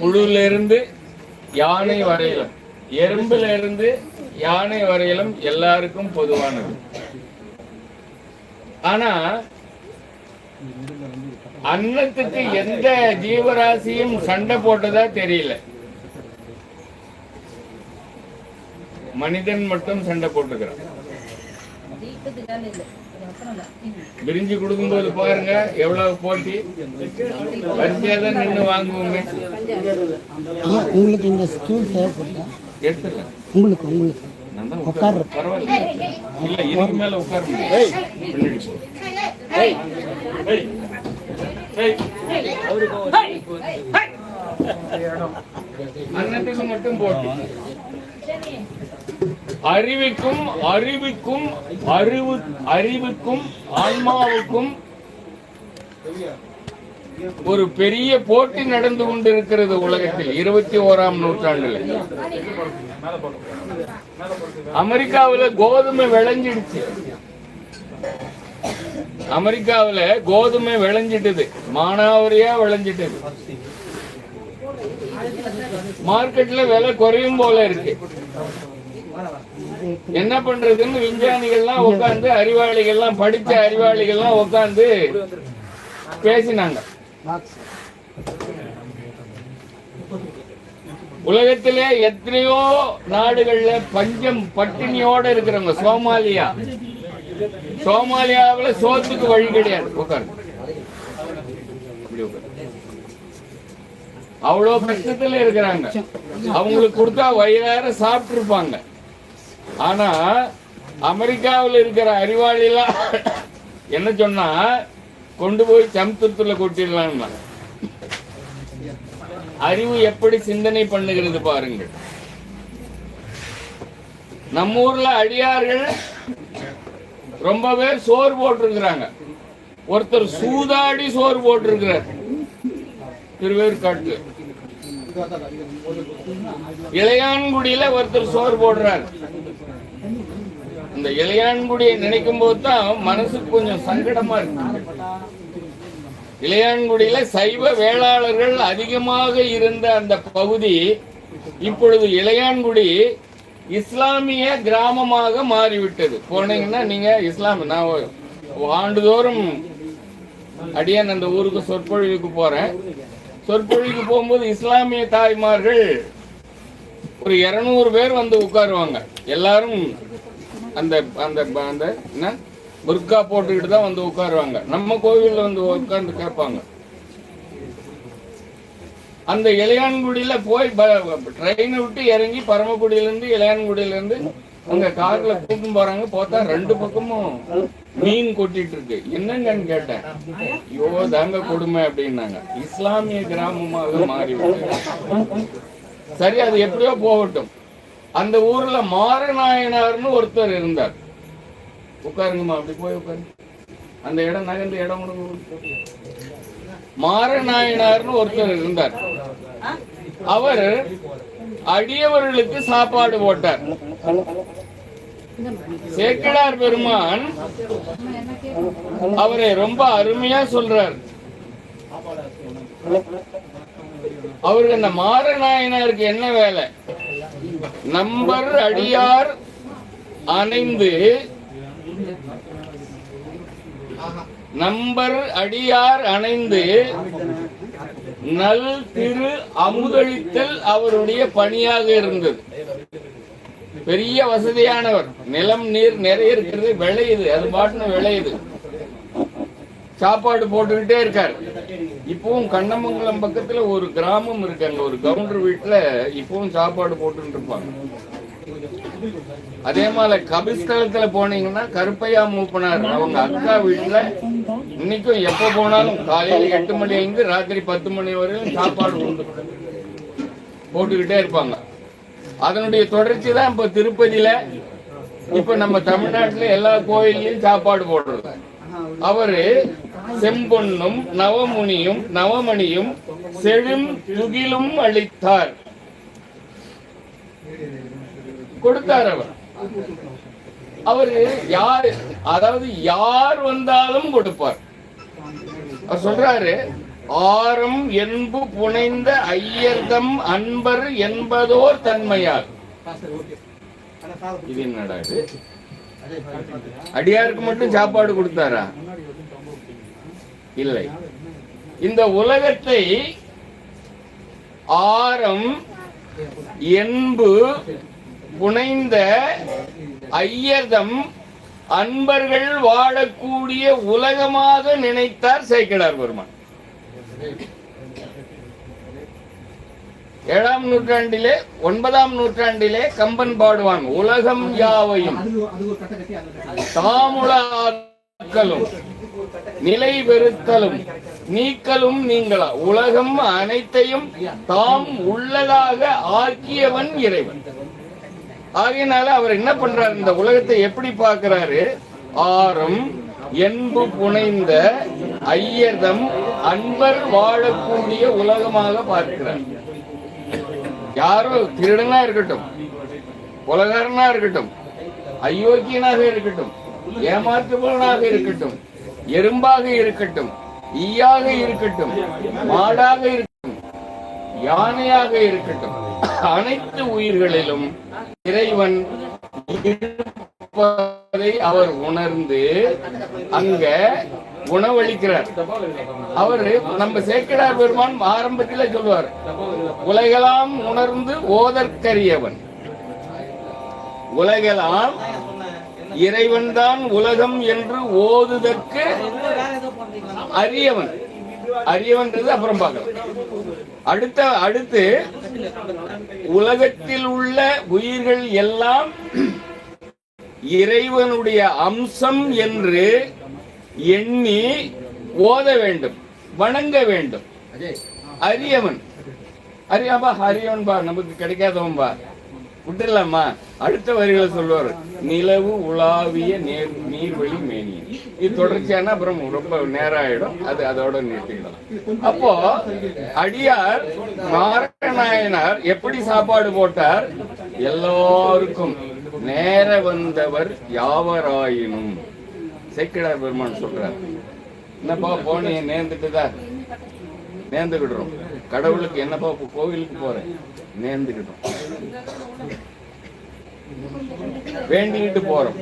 புழுல இருந்து யானை வரையிலும் எறும்புல இருந்து யானை வரையிலும் எல்லாருக்கும் பொதுவானது. ஆனா அன்னத்துக்கு எந்த ஜீவராசியும் சண்டை போட்டதா தெரியல. மனிதன் மட்டும் சண்டை போட்டுக்கிறான். பிரிஞ்சு கொடுக்கும்போது பாருங்க எவ்வளவு போட்டி? வரிசையா தான் நின்று வாங்குவோமே. ஆ, உங்களுக்கு இந்த ஸ்டூல் தேவைப்படுதா எடுத்துக்கலாம் உங்களுக்கு உங்களுக்கு. உட்கார்ற பரவாயில்ல. இல்ல இதுக்கு மேல உட்கார. அன்னத்துக்கு மட்டும் போட்டி. அறிவிக்கும் அறிவிக்கும் அறிவு அறிவுக்கும் ஆன்மாவுக்கும் ஒரு பெரிய போட்டி நடந்து கொண்டிருக்கிறது உலகத்தில் இருபத்தி ஓராம் நூற்றாண்டுல. அமெரிக்காவில் கோதுமை விளைஞ்சிடுச்சு. அமெரிக்காவுல கோதுமை விளைஞ்சிட்டது மானாவரியா விளைஞ்சிட்டது. மார்க்கெட்ல விலை குறையும் போல இருக்கு. என்ன பண்றதுன்னு விஞ்ஞானிகள்லாம் உட்கார்ந்து அறிவாளிகள்லாம் படிச்ச அறிவாளிகள்லாம் உட்கார்ந்து பேசினாங்க. உலகத்திலே எத்தனையோ நாடுகள்ல பஞ்சம் பட்டினியோட இருக்கிறவங்க சோமாலியா. சோமாலியாவுல சோத்துக்கு வழி கிடையாது உட்காந்து அவ்வளவு கஷ்டத்துல இருக்கிறாங்க. அவங்களுக்கு கொடுத்தா வயிறார சாப்பிட்டு இருப்பாங்க ஆனா அமெரிக்காவில் இருக்கிற அறிவாளிலாம் என்ன சொன்னா கொண்டு போய் சமுத்திரத்துல கொட்டிடலாம் அறிவு எப்படி சிந்தனை பண்ணுகிறது பாருங்கள். நம்ம ஊர்ல அடியார்கள் ரொம்ப பேர் சோறு போட்டிருக்கிறாங்க. ஒருத்தர் சூதாடி சோறு போட்டிருக்கிறார். திருவேற்காட்டு இளையான்குடியில ஒருத்தர் சோறு போடுறார். இந்த இளையான்குடியை நினைக்கும் போது தான் மனசுக்கு கொஞ்சம் சங்கடமா இருக்கு. இளையான்குடியில சைவ வேளாளர்கள் அதிகமாக இருந்த அந்த பகுதி இப்பொழுது இளையான்குடி இஸ்லாமிய கிராமமாக மாறிவிட்டது. போனீங்கன்னா நீங்க இஸ்லாம் நான் ஆண்டுதோறும் அடியான் அந்த ஊருக்கு சொற்பொழிவுக்கு போறேன். சொற்பொழிவுக்கு போகும்போது இஸ்லாமிய தாய்மார்கள் ஒரு இருநூறு பேர் வந்து உட்காருவாங்க. எல்லாரும் அந்த அந்த அந்த என்ன? புர்கா போட்டுக்கிட்டு தான் வந்து உட்காருவாங்க. நம்ம கோவில்ல வந்து உட்கார்ந்து கேட்பாங்க. அந்த இளையான்குடியில போய் ட்ரெயினை விட்டு இறங்கி பரமக்குடியில இருந்து இளையான்குடியில இருந்து அங்க கார்ல கூட்டும் போறாங்க. பார்த்தா ரெண்டு பக்கமும் மீன் கொட்டிட்டு இருக்கு என்னங்கன்னு கேட்டேன். ஐயோ தாங்க கொடுமை அப்படின்னாங்க. இஸ்லாமிய கிராமமாக மாறி சரி அது எப்படியோ போகட்டும். அந்த ஊர்ல மாரநாயனார்னு ஒருத்தர் இருந்தார். உட்காருங்கம்மா அப்படி போய் உட்காருங்க அந்த இடம் நகர்ந்த இடம் கொடுங்க. மாரநாயனார்னு ஒருத்தர் இருந்தார். அவர் அடியவர்களுக்கு சாப்பாடு போட்டார். சேக்கடார் பெருமான் அவரை ரொம்ப அருமையா சொல்றார். அவருக்கு அந்த மாரநாயனாருக்கு என்ன வேலை? நம்பர் அடியார் அணைந்து. நம்பர் அடியார் அணைந்து. நல் திரு அமுதளித்தல் அவருடைய பணியாக இருந்தது. பெரிய வசதியானவர். நிலம் நீர் நிறைய இருக்கிறது. விளையுது. அது பாட்டுன்னு விளையுது. சாப்பாடு போட்டுக்கிட்டே இருக்காரு. இப்பவும் கண்ணமங்கலம் பக்கத்துல ஒரு கிராமம் இருக்கு அங்க ஒரு கவுண்டர் வீட்டுல இப்பவும் சாப்பாடு போட்டு இருப்பாங்க அதே மாதிரி கபிஸ்தலத்துல போனீங்கன்னா கருப்பையா மூப்பனார் அவங்க அக்கா வீட்டுல இன்னைக்கும் எப்ப போனாலும் காலையில எட்டு மணில இருந்து ராத்திரி பத்து மணி வரையும் சாப்பாடு உண்டு. போட்டுக்கிட்டே இருப்பாங்க. அதனுடைய தொடர்ச்சி தான் இப்ப திருப்பதியில இப்ப நம்ம தமிழ்நாட்டுல எல்லா கோயில்லையும் சாப்பாடு போடுறது. அவரு செம்பொன்னும் நவமுனியும் நவமணியும் செழும் துகிலும் அளித்தார். கொடுத்தார் அவர். அவரு யார் அதாவது யார் வந்தாலும் கொடுப்பார். அவர் சொல்றாரு ஆரம் என்பு புனைந்த ஐயர்தம் அன்பர் என்பதோர் தன்மையார். இது என்னடா அடியாருக்கு மட்டும் சாப்பாடு கொடுத்தாரா? இல்லை. இந்த உலகத்தை ஆரம் என்பு புனைந்த ஐயர்தம் அன்பர்கள் வாழக்கூடிய உலகமாக நினைத்தார் சேக்கிடார் பெருமான். ஏழாம் நூற்றாண்டிலே ஒன்பதாம் நூற்றாண்டிலே கம்பன் பாடுவான் உலகம் யாவையும் தாமுலாக்கலும் நிலை பெறுத்தலும் நீக்கலும் நீங்களா? உலகம் அனைத்தையும் தாம் உள்ளதாக ஆக்கியவன் இறைவன். ஆகையினால அவர் என்ன பண்றாரு? இந்த உலகத்தை எப்படி பார்க்கிறாரு? ஆறும் என்பு புனைந்த ஐயர்தம் அன்பர் வாழக்கூடிய உலகமாக பார்க்கிறார். யாரோ திருடனா இருக்கட்டும் உலகரனா இருக்கட்டும் அயோக்கியனாக இருக்கட்டும் ஏமாற்றுபவனாக இருக்கட்டும் எறும்பாக இருக்கட்டும் ஈயாக இருக்கட்டும் மாடாக இருக்கட்டும் யானையாக இருக்கட்டும் அனைத்து உயிர்களிலும் இறைவன் இருப்பதை அவர் உணர்ந்து அங்க உணவளிக்கிறார். அவரு நம்ம சேக்கடார் பெருமான் ஆரம்பத்தில சொல்லுவார் உலகெல்லாம் உணர்ந்து ஓதற்கரியவன். உலகெல்லாம் இறைவன்தான் உலகம் என்று ஓதுதற்கு அரியவன். அரியவன்றது அப்புறம் பார்க்கலாம். அடுத்த அடுத்து உலகத்தில் உள்ள உயிர்கள் எல்லாம் இறைவனுடைய அம்சம் என்று எண்ணி ஓத வேண்டும் வணங்க வேண்டும். அரியவன். அரியாபா அரியவன் பா நமக்கு கிடைக்காதவன் பா. விட்டுடலாமா அடுத்த வரிகளை சொல்லுவார் நிலவு உலாவிய நேர் நீர்வழி மேனியன் இது தொடர்ச்சியான அப்புறம் ரொம்ப நேரம் ஆயிடும் அது அதோட நிறுத்திடலாம். அப்போ அடியார் நாராயணாயனார் எப்படி சாப்பாடு போட்டார்? எல்லாருக்கும் நேர வந்தவர் யாவராயினும். சேக்கிடார் பெருமான் சொல்றார் என்னப்பா போனே நேர்ந்துட்டுதா நேர்ந்துக்கிடுறோம் கடவுளுக்கு என்னப்பா இப்போ கோவிலுக்கு போறேன். நேர்ந்துக்கிட்டோம் வேண்டிக்கிட்டு போறோம்.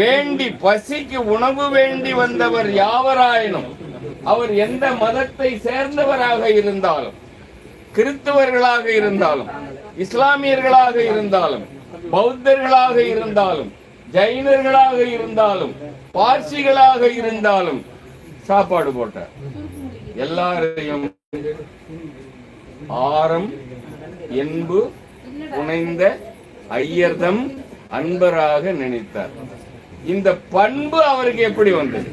வேண்டி பசிக்கு உணவு வேண்டி வந்தவர் யாவராயினும் அவர் எந்த மதத்தை சேர்ந்தவராக இருந்தாலும் கிறிஸ்தவர்களாக இருந்தாலும் இஸ்லாமியர்களாக இருந்தாலும் பௌத்தர்களாக இருந்தாலும் ஜைனர்களாக இருந்தாலும் பார்சிகளாக இருந்தாலும் சாப்பாடு போட்டார். எல்லாரையும் ஆரம் என்பு புனைந்த ஐயர்தம் அன்பராக நினைத்தார். இந்த பண்பு அவருக்கு எப்படி வந்தது?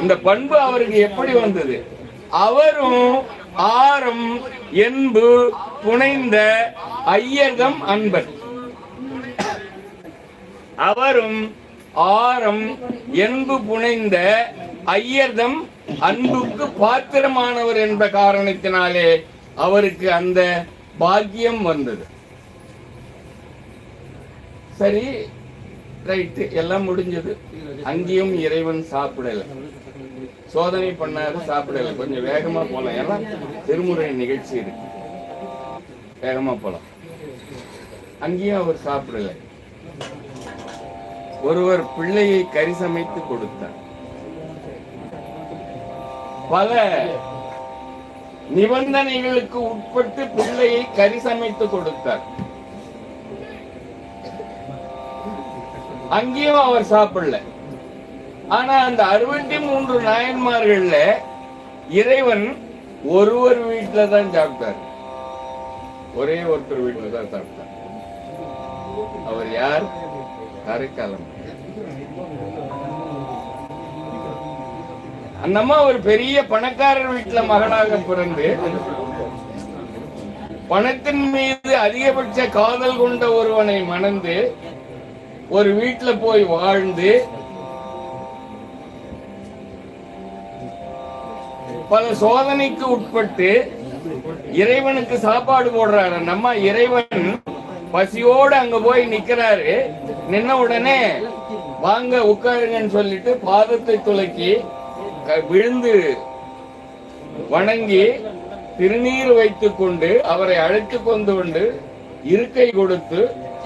இந்த பண்பு அவருக்கு எப்படி வந்தது? அவரும் ஆரம் என்பு புனைந்த ஐயர்தம் அன்பர். அவரும் ஆரம் என்பு புனைந்த ஐயர்தம் அன்புக்கு பாத்திரமானவர் என்ற காரணத்தினாலே அவருக்கு அந்த பாக்கியம் வந்தது. சரி ரைட்டு எல்லாம் முடிஞ்சது. அங்கேயும் இறைவன் சாப்பிடல. சோதனை பண்ணாரு சாப்பிடல. கொஞ்சம் வேகமா போலாம். ஏன்னா திருமுறை நிகழ்ச்சி இருக்கு. வேகமா போலாம். அங்கேயும் அவர் சாப்பிடல. ஒருவர் பிள்ளையை கறி சமைத்து கொடுத்தார். பல நிபந்தனைகளுக்கு உட்பட்டு பிள்ளையை கறி சமைத்து கொடுத்தார். அங்கேயும் அவர் சாப்பிடல. ஆனா அந்த அறுபத்தி மூன்று நாயன்மார்கள்ல இறைவன் ஒருவர் வீட்டுல தான் சாப்பிட்டார். ஒரே ஒருத்தர் வீட்டுல தான் சாப்பிட்டார். அவர் யார்? கரைக்காலம் அந்த அம்மா ஒரு பெரிய பணக்காரர் வீட்டுல மகனாக பிறந்து பணத்தின் மீது அதிகபட்ச காதல் கொண்ட ஒருவனை மணந்து ஒரு வீட்டுல போய் வாழ்ந்து பல சோதனைக்கு உட்பட்டு இறைவனுக்கு சாப்பாடு போடுறாரு. நம்ம இறைவன் பசியோடு அங்க போய் நிக்கிறாரு. நின்ன உடனே வாங்க உட்காருங்கன்னு சொல்லிட்டு பாதத்தை துளக்கி விழுந்து வணங்கி திருநீர் வைத்துக் கொண்டு அவரை அழைத்து கொண்டு வந்து இருக்கை கொடுத்து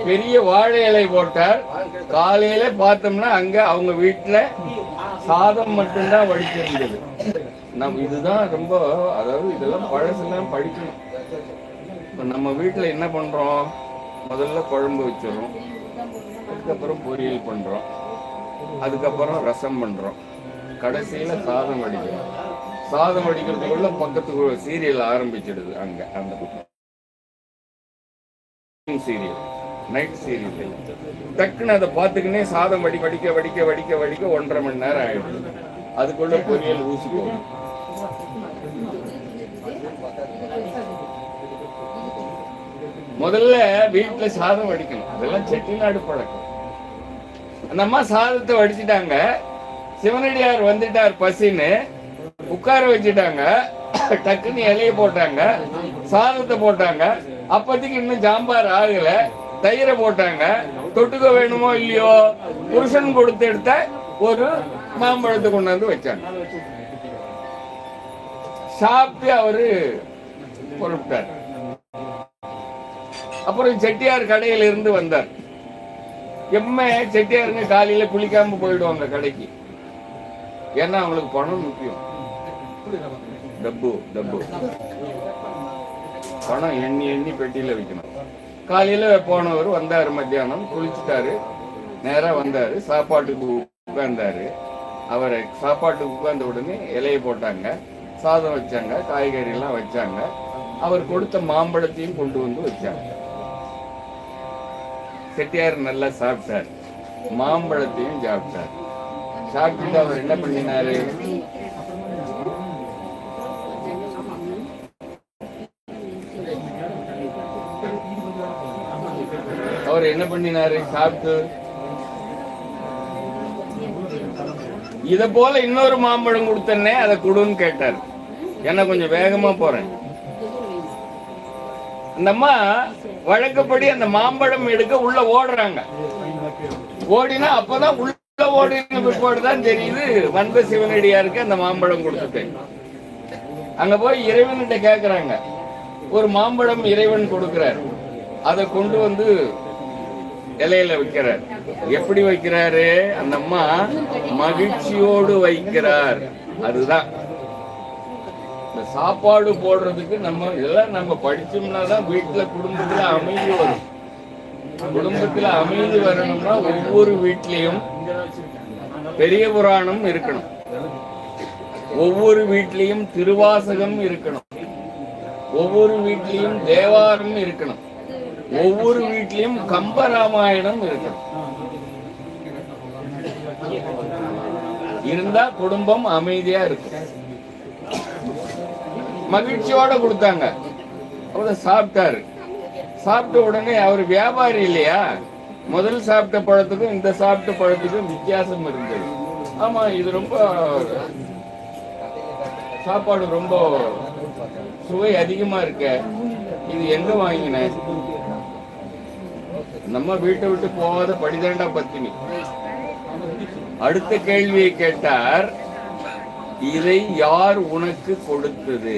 பெரிய வாழை இலை போட்டார். காலையில பார்த்தோம்னா அங்க அவங்க வீட்டுல சாதம் மட்டும்தான் வடிச்சிருந்தது. நம் இதுதான் ரொம்ப அதாவது இதெல்லாம் பழசெல்லாம் படிக்கணும். இப்போ நம்ம வீட்டுல என்ன பண்றோம்? முதல்ல குழம்பு வச்சிடறோம். அதுக்கப்புறம் பொரியல் பண்றோம். அதுக்கப்புறம் ரசம் பண்றோம். கடைசியில சாதம் அடிக்கணும் சாதம் வடிக்கிறதுக்குள்ள பக்கத்துக்கு சீரியல் ஆரம்பிச்சிடுது அங்க அந்த சீரியல். நைட் சீரியல் டக்குன்னு அதை பார்த்துக்கினே சாதம் வடி வடிக்க வடிக்க வடிக்க வடிக்க ஒன்றரை மணி நேரம் ஆயிடுது. அதுக்குள்ள பொரியல் ஊசி போகும் முதல்ல வீட்டுல சாதம் வடிக்கணும். அதெல்லாம் செட்டிநாடு பழக்கம். அந்த அம்மா சாதத்தை வடிச்சிட்டாங்க. சிவனடியார் வந்துட்டார் பசின்னு உட்கார வச்சுட்டாங்க. டக்குன்னு இலைய போட்டாங்க. சாதத்தை போட்டாங்க. அப்போதைக்கு இன்னும் சாம்பார் ஆகல. தயிரை போட்டாங்க. தொட்டுக்க வேணுமோ இல்லையோ புருஷன் கொடுத்து எடுத்த ஒரு மாம்பழத்தை கொண்டாந்து வச்சாங்க. சாப்பிட்டு அவரு பொறுப்பிட்டார். அப்புறம் செட்டியார் கடையில இருந்து வந்தார். எம்மே செட்டியாருங்க காலையில குளிக்காம போயிடுவாங்க கடைக்கு. ஏன்னா அவங்களுக்கு பணம் முக்கியம். டப்பு டப்பு. பணம் எண்ணி எண்ணி பெட்டியில வைக்கணும். காலையில போனவர் வந்தாரு மத்தியானம் குளிச்சுட்டாரு. நேரா வந்தாரு சாப்பாட்டுக்கு உட்கார்ந்தாரு. அவரை சாப்பாட்டுக்கு உட்கார்ந்த உடனே இலையை போட்டாங்க சாதம் வச்சாங்க காய்கறி எல்லாம் வச்சாங்க. அவர் கொடுத்த மாம்பழத்தையும் கொண்டு வந்து வச்சாங்க. செட்டியார் நல்லா சாப்பிட்டார். மாம்பழத்தையும் சாப்பிட்டார். சாப்பிட்டுட்டு அவர் என்ன பண்ணினாரு? அவர் என்ன பண்ணினாரு? சாப்பிட்டு? இத போல இன்னொரு மாம்பழம் கொடுத்தனே அதை கொடுன்னு கேட்டார். என்ன கொஞ்சம் வேகமா போறேன். அந்த அம்மா வழக்கப்படி அந்த மாம்பழம் எடுக்க உள்ள ஓடுறாங்க. ஓடினா அப்பதான் உள்ள ஓடின பிற்பாடு தான் தெரியுது வந்த சிவனடியாருக்கு அந்த மாம்பழம் கொடுத்துட்டேன் அங்க போய் இறைவன்கிட்ட கேக்குறாங்க. ஒரு மாம்பழம் இறைவன் கொடுக்கிறார். அதை கொண்டு வந்து இலையில வைக்கிறார். எப்படி வைக்கிறாரு? அந்த அம்மா மகிழ்ச்சியோடு வைக்கிறார். அதுதான். இந்த சாப்பாடு போடுறதுக்கு நம்ம இதெல்லாம் நம்ம படிச்சோம்னா தான் வீட்டுல குடும்பத்துல அமைதி வரும். குடும்பத்துல அமைதி வரணும்னா ஒவ்வொரு வீட்லயும் பெரிய புராணம் இருக்கணும். ஒவ்வொரு வீட்லயும் திருவாசகம் இருக்கணும். ஒவ்வொரு வீட்லயும் தேவாரம் இருக்கணும். ஒவ்வொரு வீட்லயும் கம்பராமாயணம் இருக்கணும். இருந்தா குடும்பம் அமைதியா இருக்கும். மகிழ்ச்சியோட கொடுத்தாங்க. அவரை சாப்பிட்டாரு. சாப்பிட்ட உடனே அவர் வியாபாரி இல்லையா? முதல் சாப்பிட்ட பழத்துக்கும் இந்த சாப்பிட்ட பழத்துக்கும் வித்தியாசம் இருந்தது. ஆமா இது ரொம்ப சாப்பாடு ரொம்ப சுவை அதிகமா இருக்க. இது எங்க வாங்கின? நம்ம வீட்டை விட்டு போகாத படிதாண்டா பத்தினி. அடுத்த கேள்வியை கேட்டார் இதை யார் உனக்கு கொடுத்தது?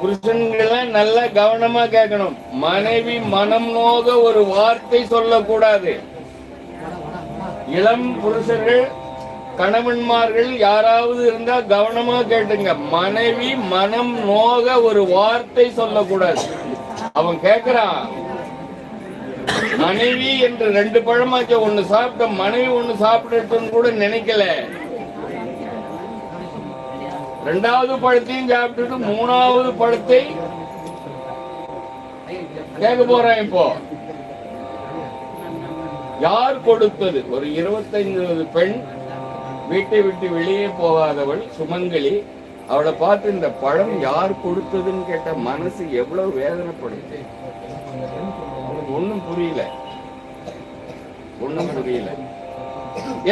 புருஷன்களை நல்லா கவனமா கேட்கணும். மனைவி மனம் நோக ஒரு வார்த்தை சொல்லக்கூடாது. இளம் புருஷர்கள் கணவன்மார்கள் யாராவது இருந்தா கவனமா கேட்டுங்க. மனைவி மனம் நோக ஒரு வார்த்தை சொல்லக்கூடாது. அவன் கேக்குறான் மனைவி என்று ரெண்டு பழமாச்ச ஒண்ணு சாப்பிட்ட மனைவி ஒண்ணு சாப்பிடட்டும்னு கூட நினைக்கல. ரெண்டாவது பழத்தையும் சாப்பிட்டுட்டு மூணாவது பழத்தை கேட்க போறேன் இப்போ. யார் கொடுத்தது? ஒரு இருபத்தைந்து பெண் வீட்டை விட்டு வெளியே போகாதவள் சுமங்கலி. அவளை பார்த்து இந்த பழம் யார் கொடுத்ததுன்னு கேட்ட மனசு எவ்வளவு வேதனைப்படுது. அவளுக்கு ஒண்ணும் புரியல. ஒண்ணும் புரியல.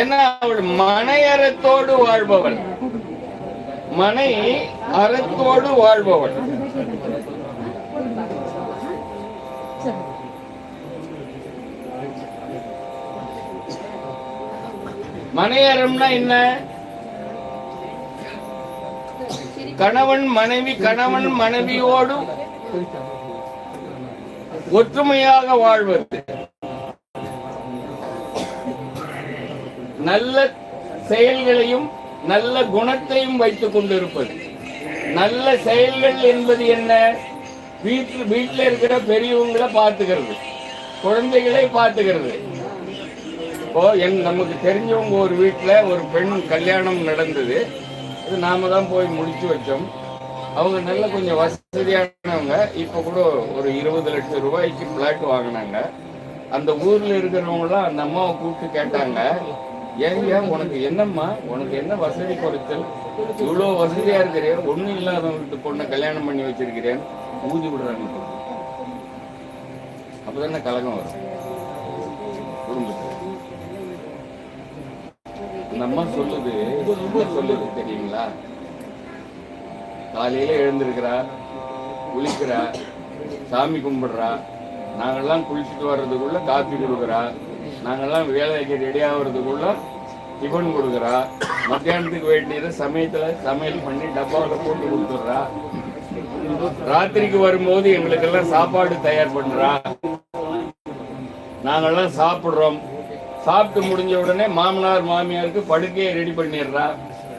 ஏன்னா அவள் மனையறத்தோடு வாழ்பவள். மனை அறத்தோடு வாழ்பவள் மனையறம்னா என்ன? கணவன் மனைவி கணவன் மனைவியோடு ஒற்றுமையாக வாழ்வது. நல்ல செயல்களையும் நல்ல குணத்தையும் வைத்துக் கொண்டிருப்பது. நல்ல செயல்கள் என்பது என்ன? வீட்டில் வீட்டில் இருக்கிற பெரியவங்களை பார்த்துக்கிறது. குழந்தைகளை பார்த்துக்கிறது. இப்போ என் நமக்கு தெரிஞ்சவங்க ஒரு வீட்டில் ஒரு பெண் கல்யாணம் நடந்தது. அது நாம தான் போய் முடிச்சு வச்சோம். அவங்க நல்ல கொஞ்சம் வசதியானவங்க. இப்போ கூட ஒரு இருபது லட்சம் ரூபாய்க்கு பிளாட் வாங்கினாங்க. அந்த ஊரில் இருக்கிறவங்களாம் அந்த அம்மாவை கூப்பிட்டு கேட்டாங்க. ஏங்க உனக்கு என்னம்மா? உனக்கு என்ன வசதி குறைச்சல் இவ்வளோ வசதியா இருக்கிறேன் ஒன்றும் இல்லாதவங்களுக்கு பொண்ணை கல்யாணம் பண்ணி வச்சிருக்கிறேன். ஊதி விடுறாங்க அப்பதான கலகம் வரும். குடும்பத்தில் அந்த அம்மா சொல்லுது சொல்லுது தெரியுங்களா? காலையில எழுந்திருக்கிறா குளிக்கிறா சாமி கும்பிடுறா நாங்கெல்லாம் குளிச்சுட்டு வர்றதுக்குள்ள காப்பி கொடுக்குறா நாங்கள்லாம் வேலைக்கு ரெடி ஆகுறதுக்குள்ள டிஃபன் கொடுக்குறா. மத்தியானத்துக்கு வேண்டியதை சமயத்தில் சமையல் பண்ணி டப்பாவில் போட்டு கொடுத்துட்றா. ராத்திரிக்கு வரும்போது எங்களுக்கெல்லாம் சாப்பாடு தயார் பண்ணுறா நாங்கள்லாம் சாப்பிட்றோம். சாப்பிட்டு முடிஞ்ச உடனே மாமனார் மாமியாருக்கு படுக்கையை ரெடி பண்ணிடுறா.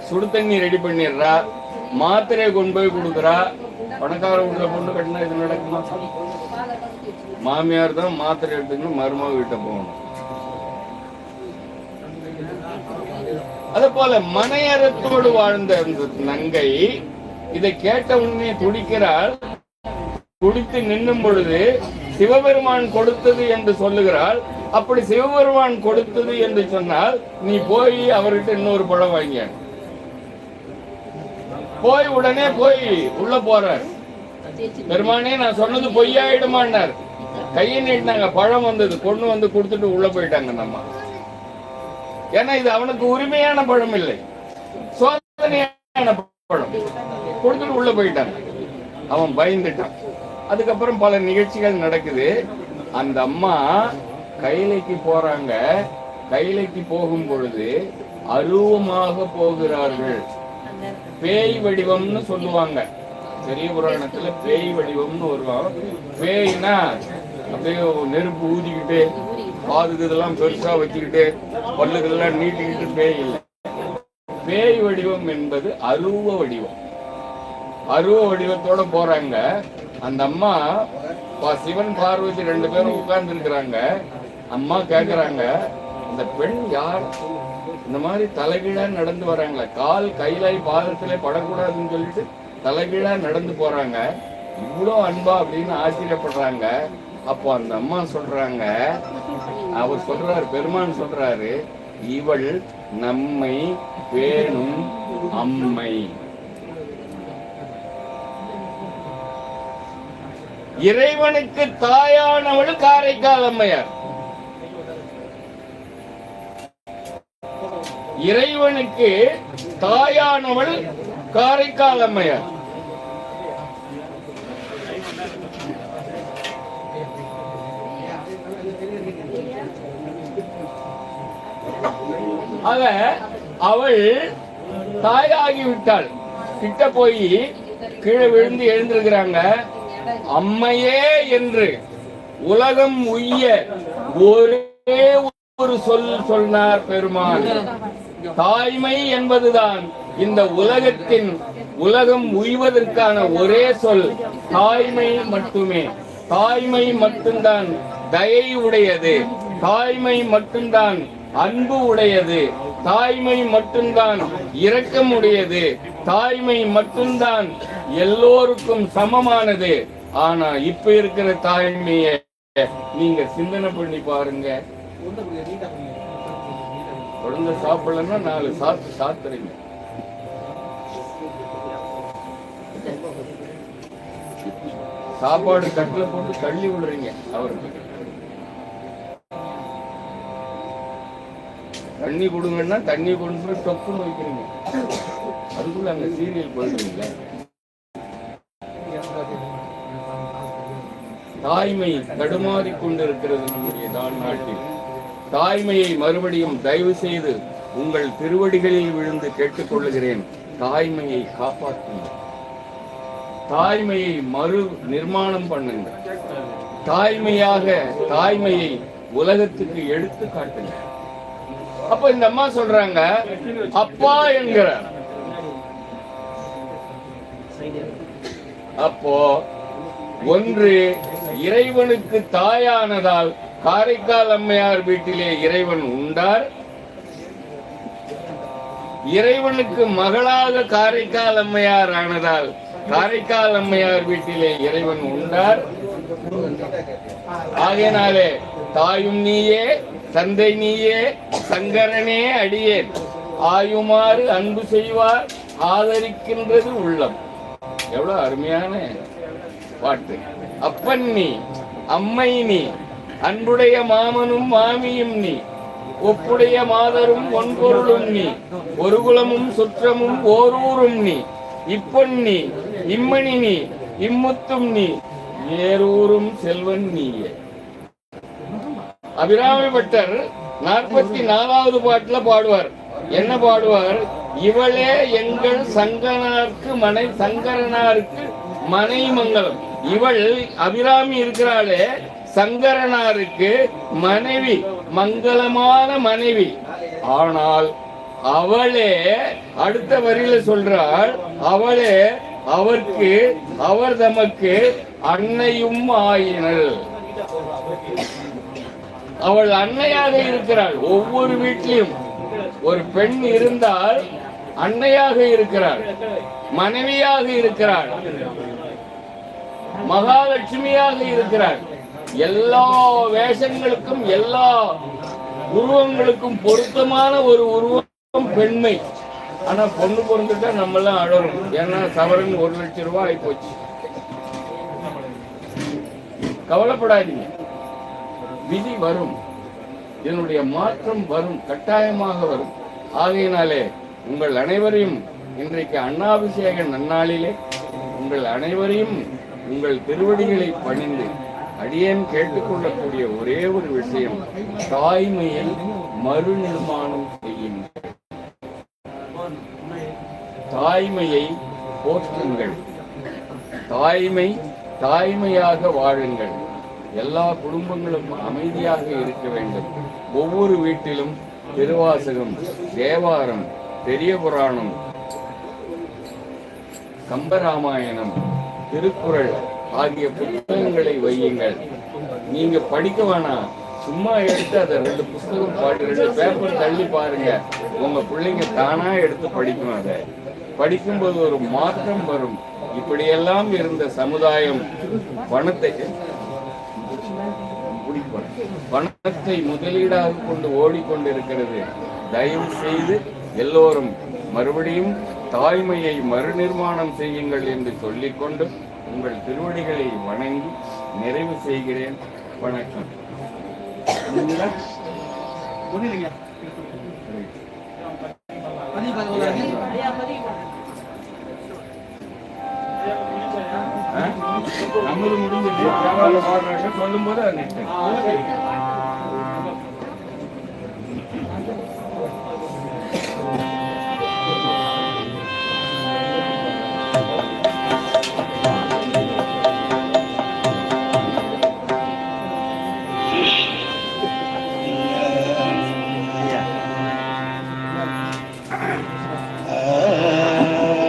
சுடு தண்ணி ரெடி பண்ணிடுறா. மாத்திரையை கொண்டு போய் கொடுக்குறா. பணக்கார வீட்டில் பொண்ணு கட்டினா இது நடக்குமா? மாமியார் தான் மாத்திரை எடுத்துக்கணும் மருமக வீட்டை போகணும். அதே போல மனையறத்தோடு வாழ்ந்த அந்த நங்கை இதை கேட்ட உடனே துடிக்கிறாள். குடித்து நின்னும் பொழுது சிவபெருமான் கொடுத்தது என்று சொல்லுகிறாள். அப்படி சிவபெருமான் கொடுத்தது என்று சொன்னால் நீ போய் அவர்கிட்ட இன்னொரு பழம் வாங்கிய? போய் உடனே போய் உள்ள போறார். பெருமானே நான் சொன்னது பொய்யாயிடுமான்னார். கையை நீட்டினாங்க பழம் வந்தது கொண்டு வந்து கொடுத்துட்டு உள்ள போயிட்டாங்க நம்ம. ஏன்னா இது அவனுக்கு உரிமையான பழம் இல்லை. சோதனையான பழம். கொடுத்துட்டு உள்ள போயிட்டான். அவன் பயந்துட்டான். அதுக்கப்புறம் பல நிகழ்ச்சிகள் நடக்குது. அந்த அம்மா கைலைக்கு போறாங்க. கைலைக்கு போகும் பொழுது அருவமாக போகிறார்கள். பேய் வடிவம்னு சொல்லுவாங்க. பெரிய புராணத்துல பேய் வடிவம்னு வருவான். பேய்னா அப்படியே நெருப்பு ஊதிக்கிட்டு காதுக்கு இதெல்லாம் பெருசா வச்சுக்கிட்டு பல்லுக்கெல்லாம் நீட்டிக்கிட்டு பேய் இல்லை. பேய் வடிவம் என்பது அருவ வடிவம். அருவ வடிவத்தோட போறாங்க. அந்த அம்மா சிவன் பார்வதி ரெண்டு பேரும் உட்கார்ந்து இருக்கிறாங்க அம்மா கேக்குறாங்க இந்த பெண் யார்? இந்த மாதிரி தலைகீழா நடந்து வராங்களே கால் கையிலாய் பாதத்திலே படக்கூடாதுன்னு சொல்லிட்டு தலைகீழா நடந்து போறாங்க. இவ்வளோ அன்பா அப்படின்னு ஆச்சரியப்படுறாங்க. அப்போ அந்த அம்மா சொல்றாங்க அவர் சொல்றாரு பெருமான் சொல்றாரு இவள் நம்மை பேணும் அம்மை. இறைவனுக்கு தாயானவள் காரைக்கால் அம்மையார். இறைவனுக்கு தாயானவள் காரைக்கால் அம்மையார். ஆக அவள் தாயாகி விட்டாள் கிட்ட போய் கீழே விழுந்து எழுந்திருக்கிறாங்க. அம்மையே என்று உலகம் உய்ய ஒரே ஒரு சொல் சொன்னார் பெருமான். தாய்மை என்பதுதான் இந்த உலகத்தின் உலகம் உய்வதற்கான ஒரே சொல். தாய்மை மட்டுமே. தாய்மை மட்டும்தான் தயை உடையது தாய்மை மட்டும்தான் அன்பு உடையது. தாய்மை மட்டும்தான் இரக்கம் உடையது தாய்மை மட்டும்தான் எல்லோருக்கும் சமமானது. ஆனா இப்ப இருக்கிற தாய்மைய நீங்க சிந்தனை பண்ணி பாருங்க. குழந்தை சாப்பிடலன்னா நாலு சாத்து சாத்துறீங்க. சாப்பாடு கட்டில போட்டு தள்ளி விடுறீங்க அவருக்கு. தண்ணி கொடுங்கன்னா தண்ணி கொண்டு போய் டொப்புன்னு வைக்கிறீங்க அதுக்குள்ள அங்க சீரியல் போயிடுறீங்களே தாய்மை தடுமாறிக் கொண்டிருக்கிறது நம்முடைய தான் நாட்டில். தாய்மையை மறுபடியும் தயவு செய்து உங்கள் திருவடிகளில் விழுந்து கேட்டுக்கொள்ளுகிறேன் தாய்மையை காப்பாற்றுங்கள். தாய்மையை மறு நிர்மாணம் பண்ணுங்கள். தாய்மையாக தாய்மையை உலகத்துக்கு எடுத்து காட்டுங்கள். அப்ப இந்த அம்மா சொல்றாங்க அப்பா என்கிற. அப்போ ஒன்று இறைவனுக்கு தாயானதால் காரைக்கால் அம்மையார் வீட்டிலே இறைவன் உண்டார். இறைவனுக்கு மகளாக காரைக்கால் அம்மையார் ஆனதால் காரைக்கால் அம்மையார் வீட்டிலே இறைவன் உண்டார். ஆகையினாலே தாயும் நீயே தந்தை நீயே சங்கரனே அடியேன். ஆயுமாறு அன்பு செய்வார் ஆதரிக்கின்றது உள்ளம். எவ்வளவு அருமையான பாட்டு. அப்பன் நீ அம்மை நீ அன்புடைய மாமனும் மாமியும் நீ ஒப்புடைய மாதரும் ஒன்பொருளும் நீ ஒரு குலமும் சுற்றமும் ஓரூரும் நீ இப்பொன் நீ இம்மணி நீ இம்முத்தும் நீ ஏரூரும் செல்வன் நீயே. அபிராமி பட்டர் நாற்பத்தி நாலாவது பாட்டுல பாடுவார். என்ன பாடுவார்? இவளே எங்கள் சங்கனாருக்கு மனை சங்கரனாருக்கு மனை மங்கலம் இவள் அபிராமி இருக்கிறாளே சங்கரனாருக்கு மனைவி மங்களமான மனைவி. ஆனால் அவளே அடுத்த வரியில சொல்றாள் அவளே அவருக்கு அவர் தமக்கு அன்னையும் ஆயினல் அவள் அன்னையாக இருக்கிறாள். ஒவ்வொரு வீட்லையும் ஒரு பெண் இருந்தால் அன்னையாக இருக்கிறாள் மனைவியாக இருக்கிறாள் மகாலட்சுமியாக இருக்கிறாள். எல்லா வேஷங்களுக்கும் எல்லா உருவங்களுக்கும் பொருத்தமான ஒரு உருவம் பெண்மை. ஆனா பொண்ணு பிறந்துட்டா நம்ம எல்லாம் அழறோம். ஏன்னா சவரன் ஒரு லட்சம் ரூபாய் ஆகி போச்சு கவலைப்படாதீங்க. விதி வரும். இதனுடைய மாற்றம் வரும் கட்டாயமாக வரும். ஆகையினாலே உங்கள் அனைவரையும் இன்றைக்கு அண்ணாபிஷேக நன்னாளிலே உங்கள் அனைவரையும் உங்கள் திருவடிகளை பணிந்து அடியேன் கேட்டுக்கொள்ளக்கூடிய ஒரே ஒரு விஷயம் தாய்மையை மறுநிர்மாணம் செய்யுங்கள். தாய்மையை போற்றுங்கள். தாய்மை தாய்மையாக வாழுங்கள். எல்லா குடும்பங்களும் அமைதியாக இருக்க வேண்டும். ஒவ்வொரு வீட்டிலும் திருவாசகம் தேவாரம் பெரிய புராணம் கம்பராமாயணம் திருக்குறள் ஆகிய புத்தகங்களை வையுங்கள். நீங்க படிக்க வேணாம். சும்மா எடுத்து அதை ரெண்டு புஸ்தகம் பாட்டு ரெண்டு பேப்பர் தள்ளி பாருங்க. உங்க பிள்ளைங்க தானா எடுத்து படிக்கும் அதை. படிக்கும்போது ஒரு மாற்றம் வரும். இப்படியெல்லாம் இருந்த சமுதாயம் பணத்தை பணத்தை முதலீடாக கொண்டு ஓடிக்கொண்டிருக்கிறது. தயவு செய்து எல்லோரும் மறுபடியும் தாய்மையை மறுநிர்மாணம் செய்யுங்கள் என்று சொல்லிக்கொண்டு உங்கள் திருவடிகளை வணங்கி நிறைவு செய்கிறேன். வணக்கம். ஆ? நம்மளும் முடிஞ்சது சொல்லும் போது அது நிறுத்துங்க.